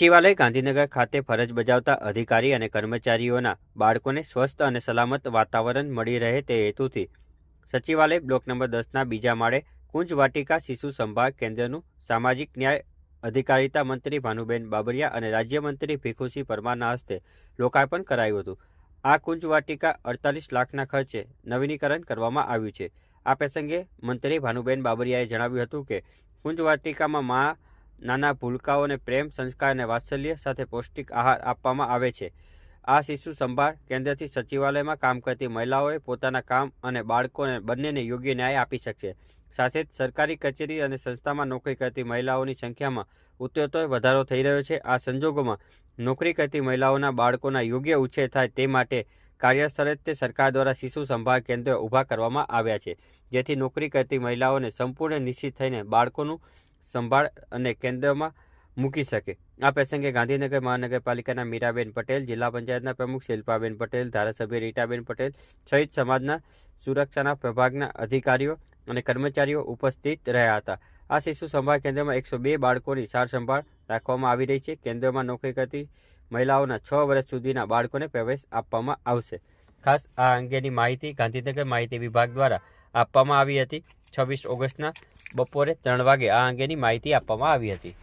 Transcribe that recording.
સચિવાલય ગાંધીનગર ખાતે ફરજ બજાવતા અધિકારી અને કર્મચારીઓના બાળકોને સ્વસ્થ અને સલામત વાતાવરણ મળી રહે તે હેતુથી સચિવાલય બ્લોક નંબર દસના બીજા માળે કુંજ વાટિકા શિશુ સંભાળ કેન્દ્રનું સામાજિક ન્યાય અધિકારિતા મંત્રી ભાનુબેન બાબરિયા અને રાજ્યમંત્રી ભીખુસિંહ પરમારના હસ્તે લોકાર્પણ કરાયું હતું. આ કુંજ વાટિકા અડતાલીસ લાખના ખર્ચે નવીનીકરણ કરવામાં આવ્યું છે. આ પ્રસંગે મંત્રી ભાનુબેન બાબરિયાએ જણાવ્યું હતું કે કુંજ વાટિકામાં મા નાના ભૂલકાઓને પ્રેમ, સંસ્કાર અને વાત્સલ્ય સાથે પૌષ્ટિક આહાર આપવામાં આવે છે. આ શિશુ સંભાળ કેન્દ્રથી સચિવાલયમાં કામ કરતી મહિલાઓએ પોતાના કામ અને બાળકોને બંનેને યોગ્ય ન્યાય આપી શકશે. સાથે જ સરકારી કચેરી અને સંસ્થામાં નોકરી કરતી મહિલાઓની સંખ્યામાં ઉત્તરોત્તર વધારો થઈ રહ્યો છે. આ સંજોગોમાં નોકરી કરતી મહિલાઓના બાળકોના યોગ્ય ઉછેર થાય તે માટે કાર્યસ્થળે તે સરકાર દ્વારા શિશુ સંભાળ કેન્દ્રો ઊભા કરવામાં આવ્યા છે. જેથી નોકરી કરતી મહિલાઓને સંપૂર્ણ નિશ્ચિત થઈને બાળકોનું સંભાળ અને કેન્દ્રમાં મૂકી શકે. આ પ્રસંગે ગાંધીનગર મહાનગરપાલિકાના મીરાબેન પટેલ, જિલ્લા પંચાયતના પ્રમુખ શિલ્પાબેન પટેલ, ધારાસભ્ય રીટાબેન પટેલ સહિત સમાજના સુરક્ષાના પ્રભાગના અધિકારીઓ અને કર્મચારીઓ ઉપસ્થિત રહ્યા હતા. આ શિશુ સંભાળ કેન્દ્રમાં એકસો બે બાળકોની સાર સંભાળ રાખવામાં આવી રહી છે. કેન્દ્રમાં નોકરી કરતી મહિલાઓના છ વર્ષ સુધીના બાળકોને પ્રવેશ આપવામાં આવશે. ખાસ આ અંગેની માહિતી ગાંધીનગર માહિતી વિભાગ દ્વારા આપવામાં આવી હતી. છવ્વીસ ઓગસ્ટના બપોરે ત્રણ વાગે આ અંગેની માહિતી આપવામાં આવી હતી.